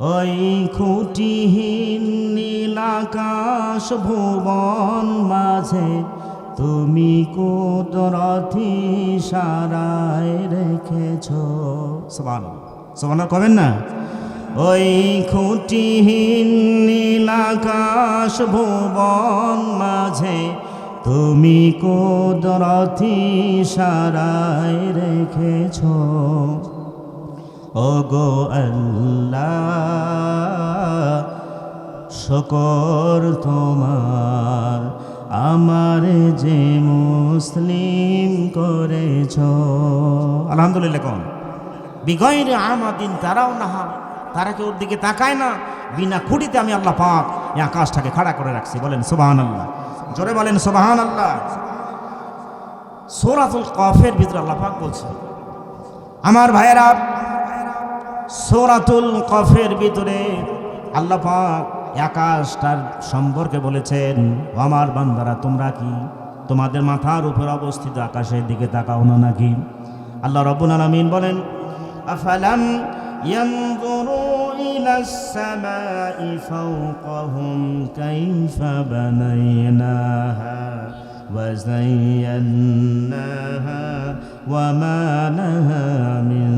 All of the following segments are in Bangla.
ওই খুঁটিহীন নীলাকাশ ভুবন মাঝে তুমি কুদরতি সারায় রেখেছ। সমান সমান কবেন না? ওই খুঁটিহীন নীলাকাশ ভুবন মাঝে তুমি কুদরতি সারায় রেখেছ। ওগো আল্লাহ, শকর তোমার, আমার যে মুসলিম করেছ। আলহামদুলিল্লাহ কোন বিগয়ের আমাদিন তারাও না তারা কেউ দিকে তাকায় না। বিনা খুঁড়িতে আমি আল্লাহ পাক এই আকাশটাকে খাড়া করে রাখছি। বলেন সোবাহান আল্লাহ জোরে বলেন সোবাহান আল্লাহ সোরাতুল কফের ভিতরে আল্লাহ পাক বলছে, আমার ভাইয়েরা সোরাতুল কফের ভিতরে আল্লাহ পাক আকাশটার সম্পর্কে বলেছেন "ও আমার বান্দারা তোমরা কি তোমাদের মাথার উপর অবস্থিত আকাশের দিকে তাকাও না নাকি আল্লাহ রব্বুল আলামিন বলেন আফালাম ينظروا إلى السماء فوقهم كيف بنيناها وزيناها وما لها من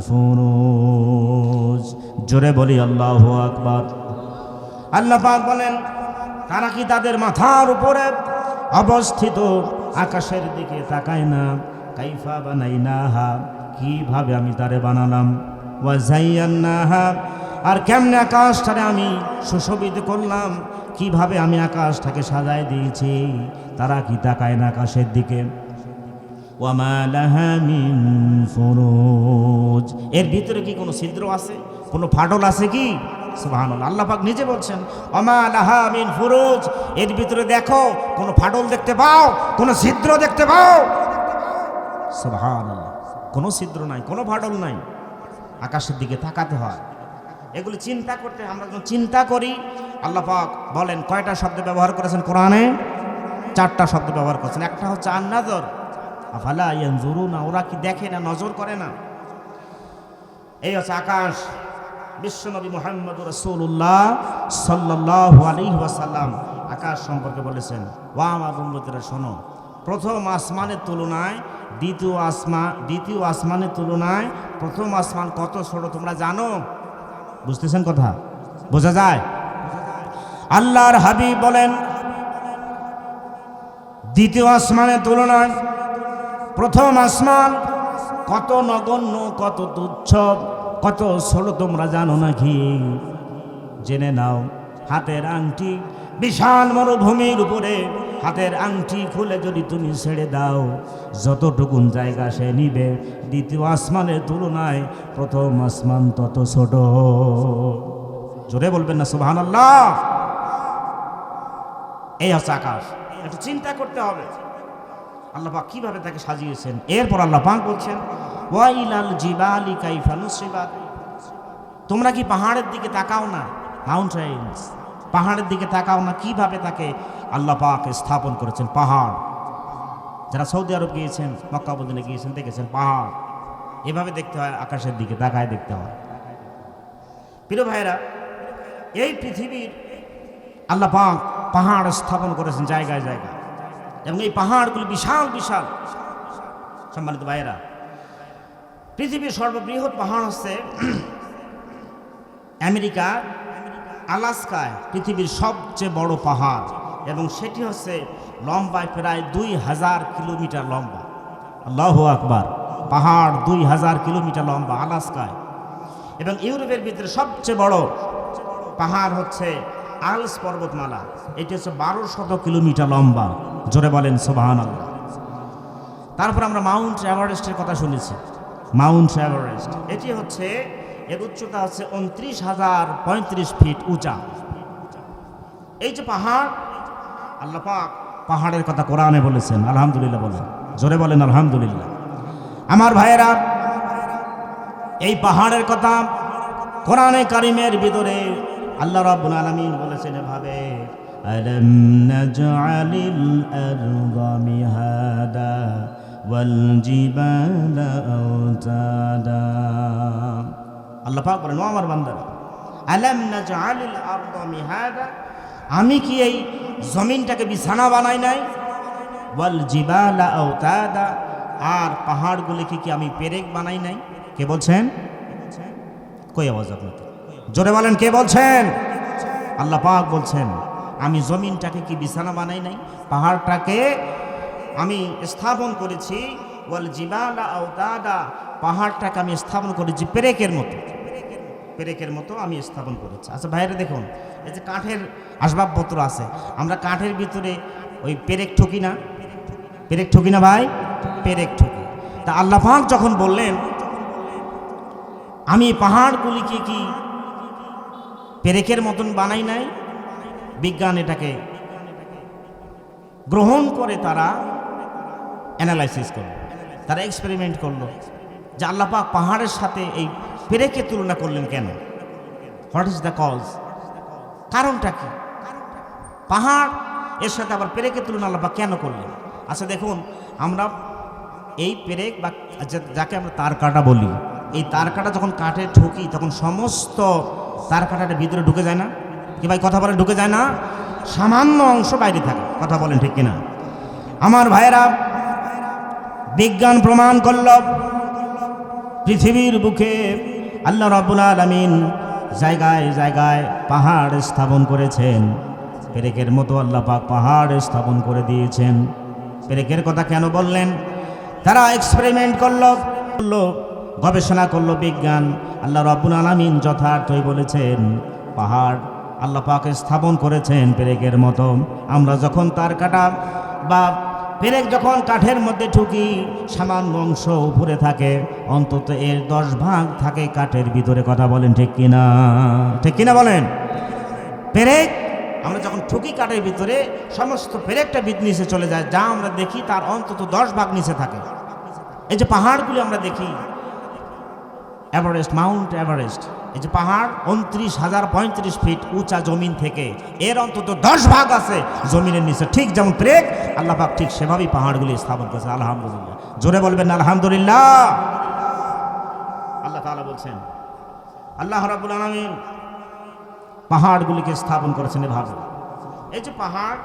فروج জোরে বলি আল্লাহ আকবার আল্লাহ পাক বলেন তারা কি তাদের মাথার উপরে অবস্থিত আকাশের দিকে তাকায় না কাইফা বানাই না হা কিভাবে আমি তারে বানালাম ওয়াজাইয়ান্নাহা আর কেমনে আকাশটারে আমি সুশোভিত করলাম কিভাবে আমি আকাশটাকে সাজায় দিয়েছি তারা কি তাকায় না আকাশের দিকে ওয়ামা লাহা মিন ফুরুজ। এর ভিতরে কি কোনো ছিদ্র আছে? কোনো ফাটল আছে কি? আল্লাহ পাক নিজে বলছেন, ওয়ামা লাহা মিন ফুরুজ। এর ভিতরে দেখো, কোনো ফাটল দেখতে পাও, কোনো ছিদ্র দেখতে পাও। সুবহানাল্লাহ। কোনো ছিদ্র নাই, কোনো ফাটল নাই। আকাশের দিকে তাকাতে হয়। এগুলি চিন্তা করতে, আমরা যখন চিন্তা করি পাক বলেন, কয়টা শব্দ ব্যবহার করেছেন কোরআনে? চারটা শব্দ ব্যবহার করেছেন। একটা হচ্ছে আন্নাজর আফালা ইয়ানজুরু না ওরা কি দেখে না, নজর করে না? এই হচ্ছে আকাশ। বিশ্বনবী মোহাম্মদ রসুল্লাহ সাল্লাহ আলী ওয়াসাল্লাম আকাশ সম্পর্কে বলেছেন, ওয়া আমার উন্মতিরা শোনো, প্রথম আসমানের তুলনায় দ্বিতীয় আসমা, দ্বিতীয় আসমানের তুলনায় প্রথম আসমান কত ছোট তোমরা জানো? বুঝতেছেন কথা? বোঝা যায়? আল্লাহর হাবিব বলেন, দ্বিতীয় আসমানের তুলনায় প্রথম আসমান, কত নগণ্য, কত তুচ্ছ কত ষোলো, তোমরা জানো নাকি? জেনে নাও, হাতের আংটি বিশাল মরুভূমির উপরে, হাতের আংটি খুলে যদি তুমি ছেড়ে দাও, যতটুকুন জায়গা সে নিবে, দ্বিতীয় আসমানের তুলনায় প্রথম আসমান তত ছোট। জোরে বলবেন না সুবহান আল্লাহ এই হচ্ছে আকাশ একটু চিন্তা করতে হবে। আল্লাহ পাক কীভাবে তাকে সাজিয়েছেন? এরপর আল্লাহ পাক বলছেন, ওয়াইলাল জিবালি কাইফা নুসিবাত তোমরা কি পাহাড়ের দিকে তাকাও না? মাউন্টেন্স পাহাড়ের দিকে তাকাও না, কীভাবে তাকে আল্লাহ পাক স্থাপন করেছেন? পাহাড়। যারা সৌদি আরব গিয়েছেন, মক্কা গিয়েছেন, দেখেছেন পাহাড়। এভাবে দেখতে হয়, আকাশের দিকে তাকায় দেখতে হয়। প্রিয় ভাইরা এই পৃথিবীর আল্লাহ পাক পাহাড় স্থাপন করেছেন জায়গায় জায়গায়। এবং এই পাহাড়গুলি বিশাল বিশাল। সম্মানিত ভাইয়েরা, পৃথিবীর সর্ববৃহৎ পাহাড় হচ্ছে আমেরিকা, আলাস্কায় পৃথিবীর সবচেয়ে বড় পাহাড় এবং সেটি হচ্ছে লম্বায় প্রায় দুই হাজার কিলোমিটার লম্বা। আল্লাহ আকবার, পাহাড় দুই হাজার কিলোমিটার লম্বা, আলাস্কায়। এবং ইউরোপের ভিতরে সবচেয়ে বড় পাহাড় হচ্ছে আলস পর্বতমালা। এটি হচ্ছে বারো শত কিলোমিটার লম্বা। জোরে বলেন সোবাহান আল্লাহ তারপর আমরা মাউন্ট এভারেস্টের কথা শুনেছি। মাউন্ট এভারেস্ট, এটি হচ্ছে, এর উচ্চতা হচ্ছে উনত্রিশ হাজার পঁয়ত্রিশ ফিট উঁচা। এই যে পাহাড়, আল্লাহ পাক পাহাড়ের কথা কোরআনে বলেছেন, আলহামদুলিল্লাহ বলেন। জোরে বলেন, আলহামদুলিল্লাহ। আমার ভাইয়েরা, এই পাহাড়ের কথা কোরআনে কারিমের ভিতরে আল্লাহ রাব্বুল আলামিন বলেছেন এভাবে। নাজআলিল আরদা মিহাদা ওয়াল জিবালা আওতাদা আল্লাহ পাক বলেন আমার বান্দারা, আলাম নাজআলিল আরদা মিহাদা? আমি কি এই জমিনটাকে বিছানা বানাই নাই? ওয়াল জিবালা আওতাদা? আর পাহাড়গুলিকে কি আমি পেরেক বানাই নাই? কে বলছেন? কই আওয়াজ আপনাদের? জোরে বলেন, কে বলছেন? আল্লাহ পাক বলছেন আমি জমিনটাকে কি বিছানা বানাই নাই? পাহাড়টাকে আমি স্থাপন করেছি। ওয়াল জিবালা আওতাদা। পাহাড়টাকে আমি স্থাপন করেছি পেরেকের মতো। পেরেকের মতো আমি স্থাপন করেছি। আচ্ছা বাইরে দেখুন, এই যে কাঠের আসবাবপত্র আছে, আমরা কাঠের ভিতরে ওই পেরেক ঠকি না? পেরেক ঠকি না ভাই? পেরেক ঠকি। তা আল্লাহ পাক যখন বললেন, আমি পাহাড়গুলিকে কি পেরেকের মতন বানাই নাই? বিজ্ঞান এটাকে গ্রহণ করে তারা অ্যানালাইসিস করল। তারা এক্সপেরিমেন্ট করল যে আল্লাহ পাক পাহাড়ের সাথে এই পেরেকে তুলনা করলেন কেন? হোয়াট ইজ দ্য কজ কারণটা কি? পাহাড় এর সাথে আবার পেরেকে তুলনা আল্লাহ পাক কেন করলেন? আচ্ছা দেখুন, আমরা এই পেরেক বা যাকে আমরা তার কাটা বলি, এই তার কাটা যখন কাঠে ঠুকি তখন সমস্ত তার কাটাটা ভিতরে ঢুকে যায় না? কি ভাই কথা বলে ঢুকে যায় না? সামান্য অংশ বাইরে থাকে। কথা বলেন ঠিক কিনা? আমার ভাইয়েরা বিজ্ঞান প্রমাণ করল পৃথিবীর বুকে আল্লাহ রাব্বুল আলামিন জায়গায় জায়গায় পাহাড় স্থাপন করেছেন। পেরেকের মতো আল্লাহ পাক পাহাড় স্থাপন করে দিয়েছেন। পেরেকের কথা কেন বললেন? তারা এক্সপেরিমেন্ট করল করল, গবেষণা করল বিজ্ঞান। আল্লাহ রাব্বুল আলামিন যথার্থই বলেছেন পাহাড় আল্লাহ পাক স্থাপন করেছেন পেরেকের মতো। আমরা যখন তার কাটা বা পেরেক যখন কাঠের মধ্যে ঠুকি সামান্য অংশ উপরে থাকে, অন্তত এর দশ ভাগ থাকে কাঠের ভিতরে, কথা বলেন ঠিক কিনা? ঠিক কিনা বলেন? পেরেক, আমরা যখন ঠুকি কাঠের ভিতরে, সমস্ত পেরেকটা বিদ নিচে চলে যায়, যা আমরা দেখি তার অন্তত দশ ভাগ নিচে থাকে। এই যে পাহাড়গুলি আমরা দেখি, এভারেস্ট, মাউন্ট এভারেস্ট এই যে পাহাড়, উনত্রিশ হাজার পঁয়ত্রিশ ফিট উঁচা জমিন থেকে। এর অন্তত দশ ভাগ আছে জমিনের নিচে। ঠিক যেমন প্রেক আল্লাহ পাক ঠিক সেভাবেই পাহাড়গুলি স্থাপন করেছে আলহামদুলিল্লাহ। জোরে বলবেন আলহামদুলিল্লাহ। আল্লাহ তাআলা বলছেন, আল্লাহ রাবুল আলমিন পাহাড়গুলিকে স্থাপন করেছেন এভাবে এই যে পাহাড়,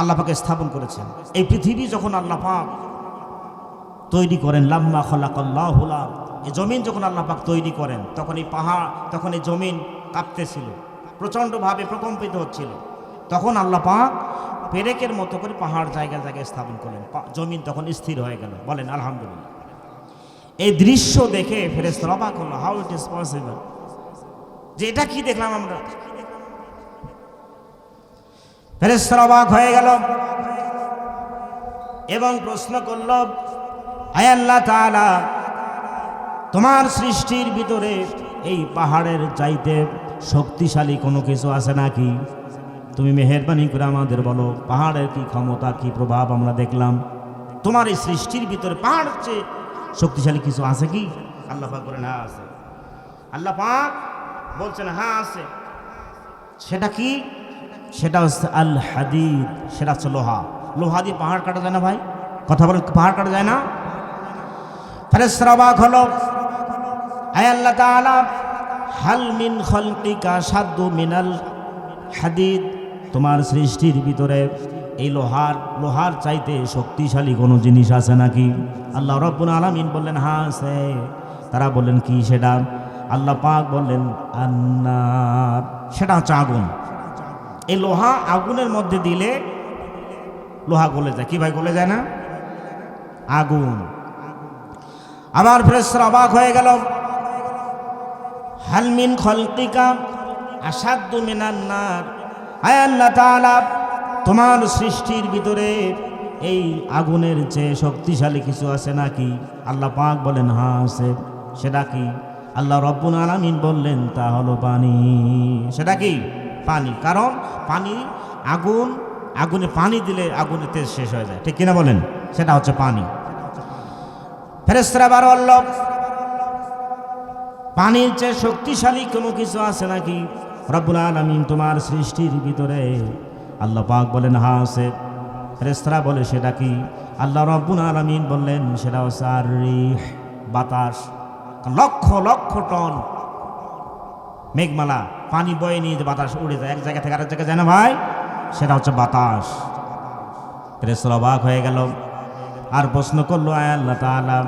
আল্লাহ পাকে স্থাপন করেছেন। এই পৃথিবী যখন আল্লাহ পাক তৈরি করেন, লাম্মা খলাকাল্লাহুলা এই জমিন যখন আল্লাহ পাক তৈরি করেন, তখন এই পাহাড়, তখন এই জমিন কাঁপতেছিল, প্রচণ্ডভাবে প্রকম্পিত হচ্ছিল। তখন আল্লাহ পাক পেরেকের মতো করে পাহাড় জায়গা জায়গায় স্থাপন করলেন। জমিন তখন স্থির হয়ে গেল। বলেন, আলহামদুলিল্লাহ। এই দৃশ্য দেখে ফেরেস্ত অবাক হলো হাউ ইট ইজ পসিবল যে এটা কি দেখলাম আমরা? ফেরেস্ত অবাক হয়ে গেল এবং প্রশ্ন করল আয় আল্লাহ তাআলা, তোমার সৃষ্টির ভিতরে এই পাহাড়ের চাইতে শক্তিশালী কোনো কিছু আছে নাকি? তুমি মেহরবানি করে আমাদের বলো, পাহাড়ের কি ক্ষমতা, কি প্রভাব আমরা দেখলাম? তোমার এই সৃষ্টির ভিতরে পাহাড়ের চেয়ে শক্তিশালী কিছু আছে কি? আল্লাহ পাক বলেন হ্যাঁ আছে। আল্লাহ পাক বলছেন হ্যাঁ আছে। সেটা কি? সেটা হচ্ছে আল হাদিদ সেটা হচ্ছে লোহা। লোহা দিয়ে পাহাড় কাটা যায় না ভাই? কথা বলে পাহাড় কাটা যায় না? ফেরেশতারা অবাক হলো। আয় আল্লাহ তাআলা, হাল মিন খলকিকা সাদ্দু মিনাল হাদিদ। তোমার সৃষ্টির ভিতরে এই লোহার লোহার চাইতে শক্তিশালী কোনো জিনিস আছে নাকি? আল্লাহ রব্বুল আলামিন বললেন হ্যাঁ আছে। তারা বললেন, কি সেটা? আল্লাহ পাক বললেন, আন্নার। সেটা হচ্ছে আগুন। এই লোহা আগুনের মধ্যে দিলে লোহা গলে যায়। কি ভাই, গলে যায় না? আগুন। আবার ফেরেশতারা অবাক হয়ে গেল। হালমিন খলকিকা আসাদ্দু মিনান্নার আয় আল্লাহ তাআলা, তোমার সৃষ্টির ভিতরে এই আগুনের চেয়ে শক্তিশালী কিছু আছে নাকি? আল্লাহ পাক বলেন হ্যাঁ আছে। সেটা কি? আল্লাহ রব্বুল আলামিন বললেন, তা হলো পানি। সেটা কি? পানি। কারণ পানি, আগুন, আগুনে পানি দিলে আগুনের তেজ শেষ হয়ে যায়। ঠিক কিনা বলেন? সেটা হচ্ছে পানি। ফেরেস্তারা বারো আল্লাহ পানির চেয়ে শক্তিশালী কোনো কিছু আছে নাকি? রব্বুল আলমিন তোমার সৃষ্টির ভিতরে। আল্লাহ পাক বলেন হা আছে। ফেরেস্তারা বলে, সেটা কি? আল্লাহ রব্বুল আলমিন বললেন, সেটা হচ্ছে আর বাতাস। লক্ষ লক্ষ টন মেঘমালা, পানি বয়ে নিয়ে যে বাতাস উড়ে যায়, এক জায়গা থেকে আরেক জায়গায় যায় না ভাই? সেটা হচ্ছে বাতাস। প্রেসর অবাক হয়ে গেল। আর প্রশ্ন করল, আয় আল্লাহ তাআলা,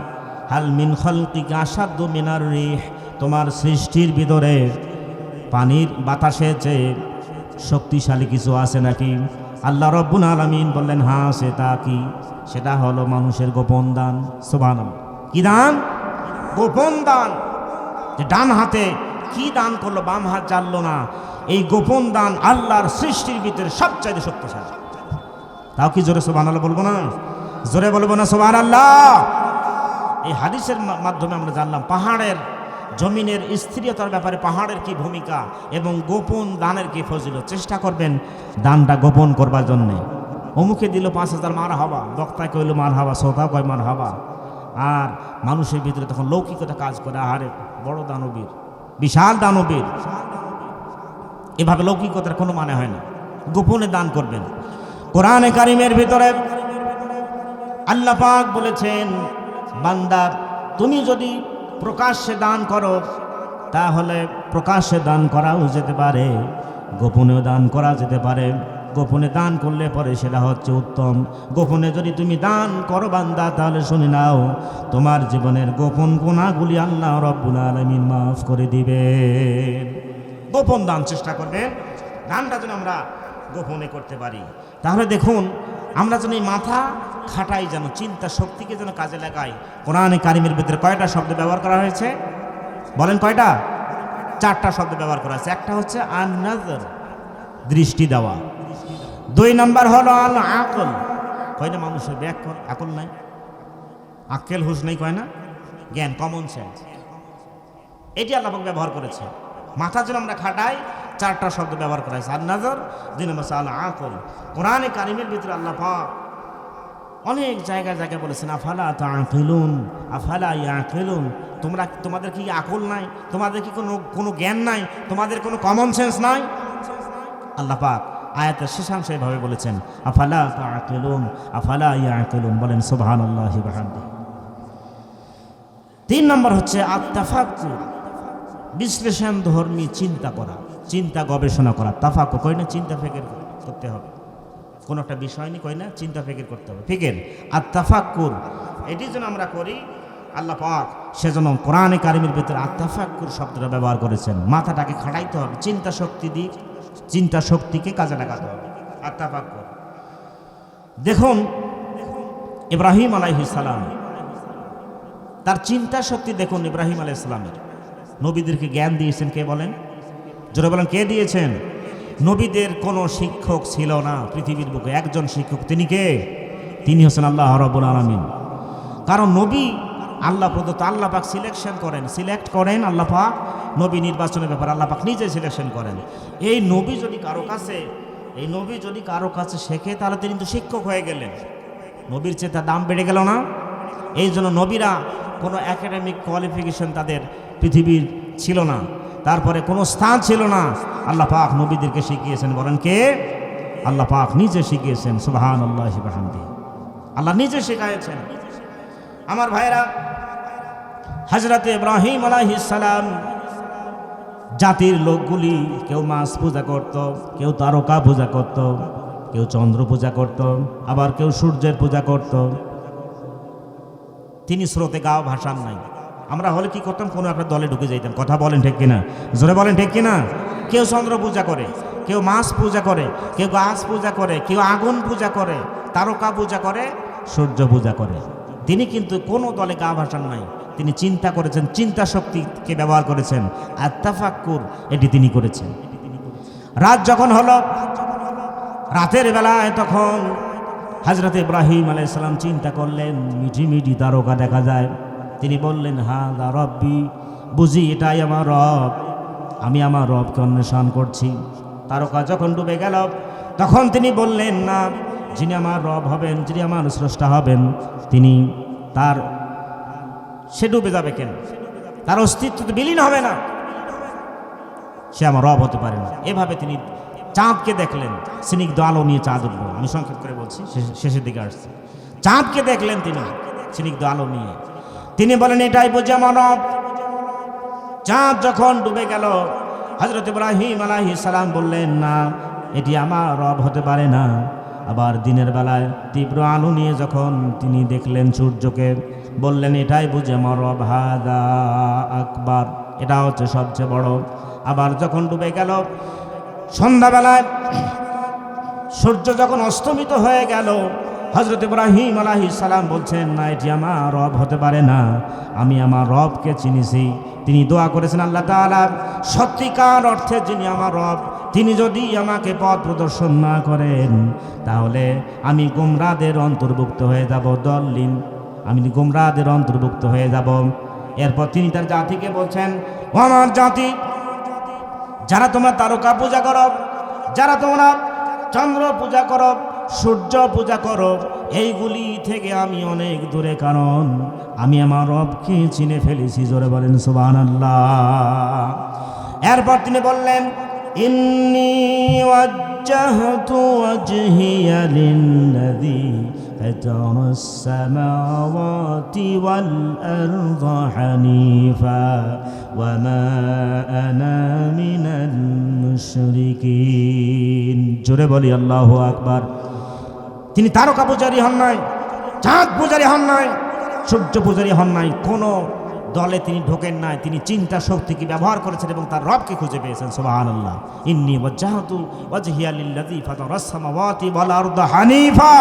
হাল মিন খলকিকা আসাদ্য মিনার রিহ, তোমার সৃষ্টির ভিতরে পানির বাতাসে যে শক্তিশালী কিছু আছে নাকি? আল্লাহ রব্বুল আলমিন বললেন হ্যাঁ সেটা কি? সেটা হলো মানুষের গোপন দান সুবান কি দান? গোপন দান। যে ডান হাতে কি দান করল, বাম হাত জানলো না। এই গোপন দান আল্লাহর সৃষ্টির ভিতরে সবচাইতে শক্তিশালী। তাও কি জোরে আল্লাহ বলব না? জোরে বলব না সোবান আল্লাহ এই হাদিসের মাধ্যমে আমরা জানলাম, পাহাড়ের, জমিনের স্থিরতার ব্যাপারে পাহাড়ের কি ভূমিকা এবং গোপন দানের কি ফজিল চেষ্টা করবেন দানটা গোপন করবার জন্যে। অমুকে দিল পাঁচ হাজার মার হবা বক্তা কইল মার হবা শ্রোতা কয় মার হবা। আর মানুষের ভিতরে তখন লৌকিকতা কাজ করে, আহারে, বড় দানবীর, বিশাল দানবীর। এভাবে লৌকিকতার কোনো মানে হয় না। গোপনে দান করবেন। কোরআনে কারিমের ভিতরে আল্লাহ পাক বলেছেন, বান্দা, তুমি যদি প্রকাশ্যে দান করো, তাহলে প্রকাশ্যে দান করাও যেতে পারে, গোপনেও দান করা যেতে পারে। গোপনে দান করলে পরে সেটা হচ্ছে উত্তম। গোপনে যদি তুমি দান করো বান্দা, তাহলে শুনে নাও, তোমার জীবনের গোপন গুণাগুলি আল্লাহ রব্বুল আলমিন মাফ করে দিবে। গোপন দান চেষ্টা করবে। দানটা যেন আমরা গোপনে করতে পারি। তাহলে দেখুন আমরা যেন এই মাথা খাটাই, যেন চিন্তা শক্তিকে যেন কাজে লাগাই। কোরআনে কারিমের ভিতরে কয়টা শব্দ ব্যবহার করা হয়েছে? বলেন কয়টা? চারটা শব্দ ব্যবহার করা হয়েছে। একটা হচ্ছে আন্নাজর দৃষ্টি দেওয়া। দুই নাম্বার হলো আল আকল কয় না, মানুষের ব্যাকল আকল নাই। আক্কেল হুশ নেই কয় না? জ্ঞান কমন সেন্স এটি আল্লাহ ব্যবহার করেছে। মাথা যেন আমরা খাটাই চারটা শব্দ ব্যবহার করা হয়েছে। আর নজর দিন আল্লাহ আকল কোরআনে কারিমের ভিতরে আল্লাহ পাক অনেক জায়গায় জায়গায় বলেছেন, আফালা তাকিলুন? আফালা ইয়াকিলুন? তোমরা তোমাদের কি আকল নাই? তোমাদের কি কোনো কোনো জ্ঞান নাই? তোমাদের কোনো কমন সেন্স নাই? আল্লাহ পাক আয়াতের শেষাংশ এভাবে বলেছেন, আফালা তাকিলুন? আফালা ইয়াকিলুন? বলেন ওয়া বিহামদিহি। তিন নম্বর হচ্ছে আত্মাফাকুর বিশ্লেষণ ধর্মী চিন্তা করা। চিন্তা গবেষণা করা তাফাকু কই না? চিন্তা ফেকের করতে হবে। কোনো একটা বিষয় নিয়ে কই না? চিন্তা ফেকের করতে হবে। ফিকের, আর তাফাক্কুর এটি যেন আমরা করি, আল্লাহ পাক সেজন্য কোরআনে কারিমের ভিতরে আত্মাফাক্কুর শব্দটা ব্যবহার করেছেন। মাথাটাকে খাটাইতে হবে, চিন্তা শক্তি দিক, চিন্তা শক্তিকে কাজে লাগাতে হবে। আত্মাফাক্কুর দেখুন, ইব্রাহিম আলাইহিস সালাম, তার চিন্তা শক্তি দেখুন ইব্রাহিম আলাই ইসলামের নবীদেরকে জ্ঞান দিয়েছেন কে বলেন? জোরে বলেন, কে দিয়েছেন? নবীদের কোনো শিক্ষক ছিল না পৃথিবীর বুকে, একজন শিক্ষক। তিনি কে? তিনি হচ্ছেন আল্লাহ রবুল আলমিন। কারণ নবী আল্লাহ প্রদত্ত আল্লাহ পাক সিলেকশন করেন। সিলেক্ট করেন আল্লাহ পাক নবী নির্বাচনের ব্যাপারে, আল্লাহ পাক নিজে সিলেকশন করেন। এই নবী যদি কারও কাছে, এই নবী যদি কারও কাছে শেখে, তাহলে তিনি তো শিক্ষক হয়ে গেলেন। নবীর চেয়ে তার দাম বেড়ে গেল না? এই জন্য নবীরা কোনো একাডেমিক কোয়ালিফিকেশন তাদের পৃথিবীর ছিল না। তারপরে কোনো স্থান ছিল না। আল্লাহ পাক নবীদেরকে শিখিয়েছেন, বলেন কে? আল্লাহ পাক নিজে শিখিয়েছেন সুবাহান আল্লাহ বাহামদি আল্লাহ নিজে শেখাইছেন আমার ভাইরা হজরত ইব্রাহিম সালাম জাতির লোকগুলি কেউ মাছ পূজা করত, কেউ তারকা পূজা করত, কেউ চন্দ্র পূজা করত, আবার কেউ সূর্যের পূজা করত। তিনি স্রোতে গাও ভাসান নাই। আমরা হলে কি করতাম? কোনো একটা দলে ঢুকে যাইতাম। কথা বলেন ঠিক কিনা? জোরে বলেন ঠিক কিনা? কেউ চন্দ্র পূজা করে, কেউ মাছ পূজা করে, কেউ গাছ পূজা করে, কেউ আগুন পূজা করে, তারকা পূজা করে, সূর্য পূজা করে। তিনি কিন্তু কোনো দলে গা ভাসান নাই। তিনি চিন্তা করেছেন, চিন্তা শক্তিকে ব্যবহার করেছেন। আর তাফাক্কুর এটি তিনি করেছেন। রাত যখন হলো, রাতের বেলায় তখন হজরত ইব্রাহিম আলাইসালাম চিন্তা করলেন, মিঠি মিঠি তারকা দেখা যায়। তিনি বললেন হা দা রব্বি, বুঝি এটাই আমার রব। আমি আমার রবকে অন্বেষণ করছি। তারকা যখন ডুবে গেল, তখন তিনি বললেন, না, যিনি আমার রব হবেন, যিনি আমার স্রষ্টা হবেন, তিনি তার, সে ডুবে যাবে কেন? তার অস্তিত্ব তো বিলীন হবে না। সে আমার রব হতে পারে না। এভাবে তিনি চাঁদকে দেখলেন, স্নিগ্ধ আলো নিয়ে চাঁদ উঠল। আমি সংক্ষেপ করে বলছি শেষের দিকে আসছি। চাঁদকে দেখলেন তিনি, স্নিগ্ধ আলো নিয়ে। তিনি বলেন, এটাই বুঝে মানব চাঁদ যখন ডুবে গেল হজরত ইব্রাহিম আলাহি সালাম বললেন, না, এটি আমার রব হতে পারে না। আবার দিনের বেলায় তীব্র আলো নিয়ে যখন তিনি দেখলেন সূর্যকে, বললেন, এটাই বুঝে আমার রব হাদা আকবার। এটা হচ্ছে সবচেয়ে বড়। আবার যখন ডুবে গেল, সন্ধ্যাবেলায় সূর্য যখন অস্তমিত হয়ে গেল হজরত ইব্রাহিম আলাহি সালাম বলছেন, না, এটি আমার রব হতে পারে না। আমি আমার রবকে চিনিছি। তিনি দোয়া করেছেন আল্লাহ তাআলা। সত্যিকার অর্থে যিনি আমার রব, তিনি যদি আমাকে পথ প্রদর্শন না করেন, তাহলে আমি গুমরাদের অন্তর্ভুক্ত হয়ে যাব দলিন আমি গুমরাদের অন্তর্ভুক্ত হয়ে যাব। এরপর তিনি তার জাতিকে বলছেন আমার জাতি, যারা তোমরা তারকা পূজা করো, যারা তোমরা চন্দ্র পূজা করো সূর্য পূজা করো এইগুলি থেকে আমি অনেক দূরে কারণ আমি আমার রবকে চিনে ফেলেছি জোরে বলেন সুবান এরপর তিনি বললেন ইন্নি ওয়াজ্জাহতু ওয়াজহিয়া লিল্লাযী فطر السماوات والأرض حنيفا وما أنا من المشركين জোরে বলি আল্লাহ আকবার তিনি তারকা পূজারী হন নাই, চাঁদ পূজারী হন নাই, সূর্য পূজারী হন নাই, কোনো দলে তিনি ঢোকেন নাই। তিনি চিন্তা শক্তিকে ব্যবহার করেছেন এবং তার রবকে খুঁজে পেয়েছেন সুবাহান আল্লাহ ইন্নি হানিফা।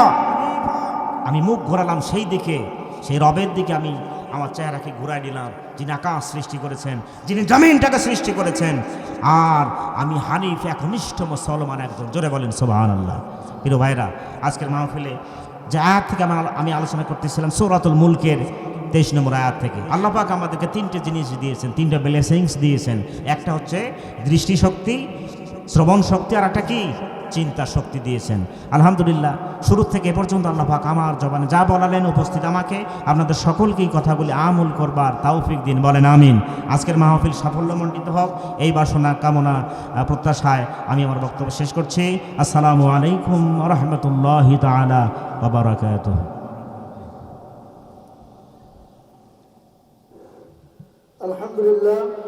আমি মুখ ঘোরালাম সেই দিকে, সেই রবের দিকে আমি আমার চেহারাকে ঘুরাই দিলাম যিনি আকাশ সৃষ্টি করেছেন, যিনি জমিনটাকে সৃষ্টি করেছেন। আর আমি হানিফ একনিষ্ঠ মুসলমান একজন। জোরে বলেন সোবাহান আল্লাহ প্রিয় ভাইরা আজকের মাহফিলে যে আয়াত থেকে আমার আমি আলোচনা করতেছিলাম, সৌরাতুল মুলকের তেইশ নম্বর আয়াত থেকে। আল্লাহ পাক আমাদেরকে তিনটে জিনিস দিয়েছেন, তিনটে ব্লেসিংস দিয়েছেন। একটা হচ্ছে দৃষ্টিশক্তি শ্রবণ শক্তি আর একটা কি? চিন্তা শক্তি দিয়েছেন। আলহামদুলিল্লাহ, শুরু থেকে এ পর্যন্ত আল্লাহ পাক আমার জবানে যা বলালেন উপস্থিত আমাকে। আপনাদের সকলকেই কথাগুলি আমল করবার তাওফিক দিন, বলেন আমিন। আজকের মাহফিল সাফল্যমণ্ডিত হোক, এই বাসনা, কামনা প্রত্যাশায় আমি আমার বক্তব্য শেষ করছি। আসসালামু আলাইকুম রহমতুল্লাহ তালা আলহামদুলিল্লাহ।